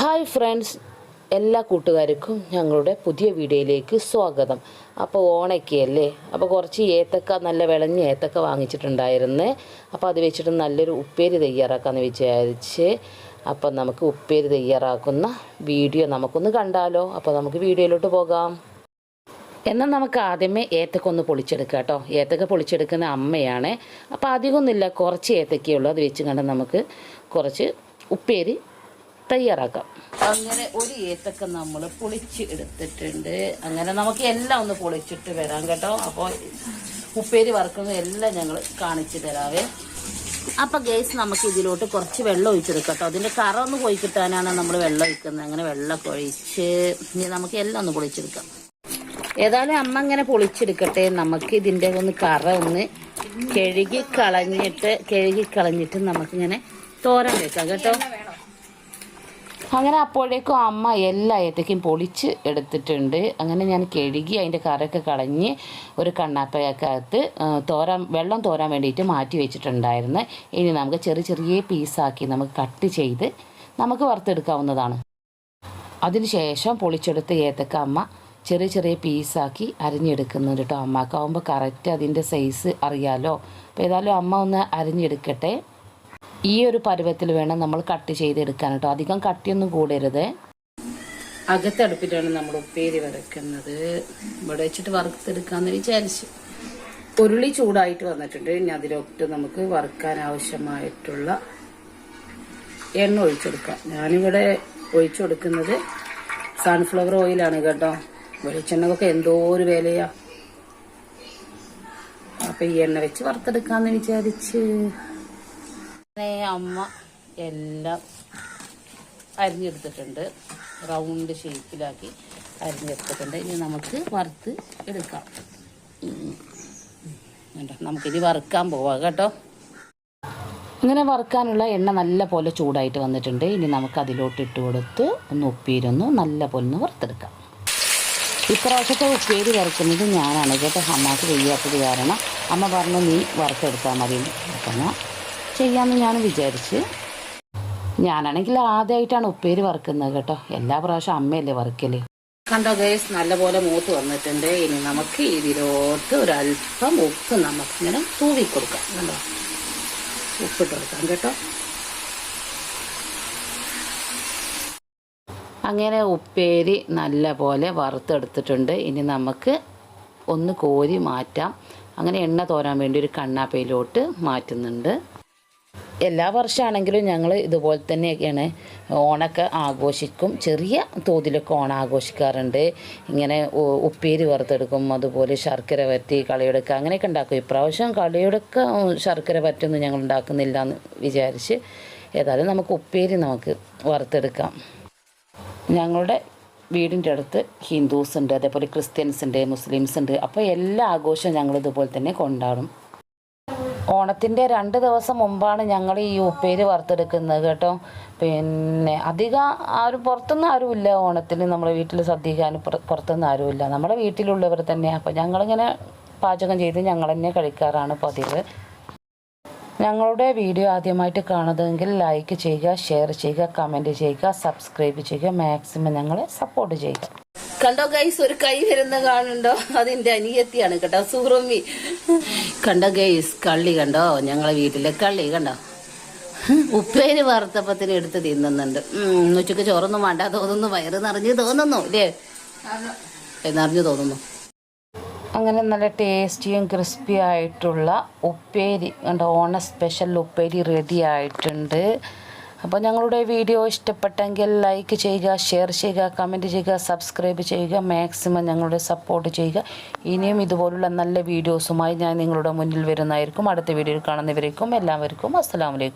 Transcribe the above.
Hi friends എല്ലാ കൂട്ടുകാർക്കും ഞങ്ങളുടെ പുതിയ വീഡിയോയിലേക്ക് സ്വാഗതം. അപ്പോൾ ഓണയ്ക്കല്ലേ അപ്പോൾ കുറച്ച് ഏത്തക്ക നല്ല വിളഞ്ഞ ഏത്തക്ക വാങ്ങിച്ചിട്ടുണ്ടായിരുന്നു. അപ്പോൾ അത് വെച്ചിട്ട് നല്ലൊരു ഉപ്പേരി തയ്യാറാക്കാമെന്ന് വിചാരിച്ച് അപ്പം നമുക്ക് ഉപ്പേരി തയ്യാറാക്കുന്ന വീഡിയോ നമുക്കൊന്ന് കണ്ടാലോ. അപ്പോൾ നമുക്ക് വീഡിയോയിലോട്ട് പോകാം. എന്നാൽ നമുക്ക് ആദ്യമേ ഏത്തക്ക ഒന്ന് പൊളിച്ചെടുക്കാം കേട്ടോ. ഏത്തക്ക പൊളിച്ചെടുക്കുന്ന അമ്മയാണ്. അപ്പോൾ അധികമൊന്നുമില്ല കുറച്ച് ഏത്തക്കയുള്ളൂ അത് വെച്ച് കണ്ട് നമുക്ക് കുറച്ച് ഉപ്പേരി തയ്യാറാക്കാം അങ്ങനെ ഒരു ഏത്തക്ക നമ്മൾ പൊളിച്ച് എടുത്തിട്ടുണ്ട്. അങ്ങനെ നമുക്ക് എല്ലാം ഒന്ന് പൊളിച്ചിട്ട് വരാം കേട്ടോ. അപ്പോൾ ഉപ്പേരി വറുക്കുന്നത് എല്ലാം ഞങ്ങൾ കാണിച്ചു തരാവേ. അപ്പോൾ ഗേസ് നമുക്ക് ഇതിലോട്ട് കുറച്ച് വെള്ളം ഒഴിച്ചെടുക്കാം അതിന്റെ കറ ഒന്ന് പോയി കിട്ടാനാണ് നമ്മൾ വെള്ളം ഒഴിക്കുന്നത്. അങ്ങനെ വെള്ളം ഒഴിച്ച് ഇനി നമുക്ക് എല്ലാം ഒന്ന് പൊളിച്ചെടുക്കാം. ഏതായാലും അമ്മ ഇങ്ങനെ പൊളിച്ചെടുക്കട്ടെ. നമുക്ക് ഇതിന്റെ ഒന്ന് കറ ഒന്ന് കഴുകി കളഞ്ഞിട്ട് കഴുകി കളഞ്ഞിട്ട് നമുക്ക് ഇങ്ങനെ തോരൻ വെക്കാം കേട്ടോ. അങ്ങനെ അപ്പോഴേക്കും അമ്മ എല്ലാ ഏത്തക്കും പൊളിച്ച് എടുത്തിട്ടുണ്ട്. അങ്ങനെ ഞാൻ കഴുകി അതിന്റെ കറയൊക്കെ കളഞ്ഞ് ഒരു കണ്ണാപ്പയക്കകത്ത് തോരാൻ വെള്ളം തോരാൻ വേണ്ടിയിട്ട് മാറ്റി വെച്ചിട്ടുണ്ടായിരുന്നു. ഇനി നമുക്ക് ചെറിയ ചെറിയ പീസാക്കി നമുക്ക് കട്ട് ചെയ്ത് നമുക്ക് വറുത്തെടുക്കാവുന്നതാണ്. അതിനുശേഷം പൊളിച്ചെടുത്ത ഏത്തക്ക അമ്മ ചെറിയ ചെറിയ പീസാക്കി അരിഞ്ഞെടുക്കുന്നുണ്ട് കേട്ടോ അമ്മക്കാവുമ്പോൾ കറക്റ്റ് അതിന്റെ സൈസ് അറിയാലോ. അപ്പോൾ ഏതായാലും അമ്മ ഒന്ന് അരിഞ്ഞെടുക്കട്ടെ. ഈ ഒരു പരുവത്തിൽ വേണം നമ്മൾ കട്ട് ചെയ്തെടുക്കാൻ കേട്ടോ അധികം കട്ടിയൊന്നും കൂടരുത്. അകത്തടുപ്പിലാണ് നമ്മൾ ഉപ്പേരി വരയ്ക്കുന്നത് ഇവിടെ വെച്ചിട്ട് വറുത്തെടുക്കാന്ന് വിചാരിച്ചു. ഉരുളി ചൂടായിട്ട് വന്നിട്ടുണ്ട്. ഇനി അതിലൊട്ട് നമുക്ക് വറുക്കാൻ ആവശ്യമായിട്ടുള്ള എണ്ണ ഒഴിച്ചെടുക്കാം. ഞാനിവിടെ ഒഴിച്ചു കൊടുക്കുന്നത് സൺഫ്ലവർ ഓയിലാണ് കേട്ടോ. വെളിച്ചെണ്ണക്കൊക്കെ എന്തോ ഒരു വിലയാ. അപ്പൊ ഈ എണ്ണ വെച്ച് വറുത്തെടുക്കാന്ന് വിചാരിച്ച്. അമ്മ എല്ലാം അരിഞ്ഞെടുത്തിട്ടുണ്ട്. റൗണ്ട് ഷേപ്പിലാക്കി അരിഞ്ഞെടുത്തിട്ടുണ്ട്. ഇനി നമുക്ക് വറുത്ത് എടുക്കാം. നമുക്കിനി വറുക്കാൻ പോവാം കേട്ടോ. ഇങ്ങനെ വറുക്കാനുള്ള എണ്ണ നല്ല പോലെ ചൂടായിട്ട് വന്നിട്ടുണ്ട്. ഇനി നമുക്ക് അതിലോട്ട് ഇട്ട് കൊടുത്ത് ഒന്ന് ഉപ്പീരൊന്ന് നല്ല പോലെ ഒന്ന് വറുത്തെടുക്കാം. ഇപ്രാവശ്യത്തെ ഉപ്പേരി വറുക്കുന്നത് ഞാനാണ്. കേട്ടോ അമ്മയ്ക്ക് വയ്യാത്തത് കാരണം അമ്മ പറഞ്ഞു നീ വറുത്തെടുത്താൽ മതി ചെയ്യാമെന്ന് ഞാൻ വിചാരിച്ച്. ഞാനാണെങ്കിൽ ആദ്യമായിട്ടാണ് ഉപ്പേരി വറുക്കുന്നത് കേട്ടോ. എല്ലാ പ്രാവശ്യം അമ്മയല്ലേ വറുക്കൽ. കണ്ടോ ഗേസ് നല്ലപോലെ മൂത്ത് വന്നിട്ടുണ്ട്. ഇനി നമുക്ക് ഇതിലോട്ട് ഒരല്പം ഉപ്പ് നമുക്കിങ്ങനെ തൂവി കൊടുക്കാം കണ്ടോ? ഉപ്പിട്ട് കൊടുക്കാം കേട്ടോ. അങ്ങനെ ഉപ്പേരി നല്ലപോലെ വറുത്തെടുത്തിട്ടുണ്ട്. ഇനി നമുക്ക് ഒന്ന് കോരി മാറ്റാം. അങ്ങനെ എണ്ണ തോരാൻ വേണ്ടി ഒരു കണ്ണാപ്പയിലോട്ട് മാറ്റുന്നുണ്ട്. എല്ലാ വർഷമാണെങ്കിലും ഞങ്ങൾ ഇതുപോലെ തന്നെയൊക്കെയാണ് ഓണൊക്കെ ആഘോഷിക്കും. ചെറിയ തോതിലൊക്കെ ഓണം ആഘോഷിക്കാറുണ്ട്. ഇങ്ങനെ ഉപ്പേരി വറുത്തെടുക്കും അതുപോലെ ശർക്കര വരട്ടി കളിയെടുക്കുക അങ്ങനെയൊക്കെ ഉണ്ടാക്കും. ഇപ്രാവശ്യം കളിയെടുക്ക ശർക്കര വറ്റൊന്നും ഞങ്ങൾ ഉണ്ടാക്കുന്നില്ല എന്ന് വിചാരിച്ച് ഏതായാലും നമുക്ക് ഉപ്പേരി നമുക്ക് വറുത്തെടുക്കാം. ഞങ്ങളുടെ വീടിന്റെ അടുത്ത് ഹിന്ദുസ് ഉണ്ട് അതേപോലെ ക്രിസ്ത്യൻസ് ഉണ്ട് മുസ്ലിംസ് ഉണ്ട്. അപ്പോൾ എല്ലാ ആഘോഷവും ഞങ്ങൾ ഇതുപോലെ തന്നെ കൊണ്ടാടും. ഓണത്തിന്റെ രണ്ട് ദിവസം മുമ്പാണ് ഞങ്ങൾ ഈ ഉപ്പേരി വറുത്തെടുക്കുന്നത് കേട്ടോ. പിന്നെ അധികം ആരും പുറത്തുനിന്ന് ആരുമില്ല ഓണത്തിന്. നമ്മുടെ വീട്ടിൽ സദ്യക്കാൻ പുറത്തുനിന്ന് ആരുമില്ല നമ്മുടെ വീട്ടിലുള്ളവർ തന്നെ അപ്പോൾ ഞങ്ങളിങ്ങനെ പാചകം ചെയ്ത് ഞങ്ങൾ തന്നെ കഴിക്കാറാണ് പതിവ്. ഞങ്ങളുടെ വീഡിയോ ആദ്യമായിട്ട് കാണുന്നതെങ്കിൽ ലൈക്ക് ചെയ്യുക ഷെയർ ചെയ്യുക കമന്റ് ചെയ്യുക സബ്സ്ക്രൈബ് ചെയ്യുക മാക്സിമം ഞങ്ങളെ സപ്പോർട്ട് ചെയ്യുക. കണ്ടോ ഗൈസ് ഒരു കൈ വരുന്ന കാണുണ്ടോ അതിന്റെ അനിയത്തിയാണ് കേട്ടോ സുഹൃമി. കണ്ടോ ഗേസ് കള്ളി കണ്ടോ? ഞങ്ങളെ വീട്ടിലെ കള്ളി കണ്ടോ? ഉപ്പേര് വറുത്തപ്പത്തിന് എടുത്ത് തിന്നുന്നുണ്ട്. ഉച്ചയ്ക്ക് ചോറൊന്നും വേണ്ട തോന്നുന്നു. വയറ് നിറഞ്ഞ് തോന്നുന്നു ഇല്ലേ? നിറഞ്ഞു തോന്നുന്നു. അങ്ങനെ നല്ല ടേസ്റ്റിയും ക്രിസ്പി ആയിട്ടുള്ള ഉപ്പേരി കണ്ടോ? ഓണ സ്പെഷ്യൽ ഉപ്പേരി റെഡി ആയിട്ടുണ്ട്. അപ്പോൾ ഞങ്ങളുടെ വീഡിയോ ഇഷ്ടപ്പെട്ടെങ്കിൽ ലൈക്ക് ചെയ്യുക ഷെയർ ചെയ്യുക കമന്റ് ചെയ്യുക സബ്സ്ക്രൈബ് ചെയ്യുക മാക്സിമം ഞങ്ങളുടെ സപ്പോർട്ട് ചെയ്യുക. ഇനിയും ഇതുപോലുള്ള നല്ല വീഡിയോസുമായി ഞാൻ നിങ്ങളുടെ മുന്നിൽ വരുന്നതായിരിക്കും. അടുത്ത വീഡിയോയിൽ കാണുന്നവരേക്കും എല്ലാവർക്കും അസ്സലാമലൈക്കും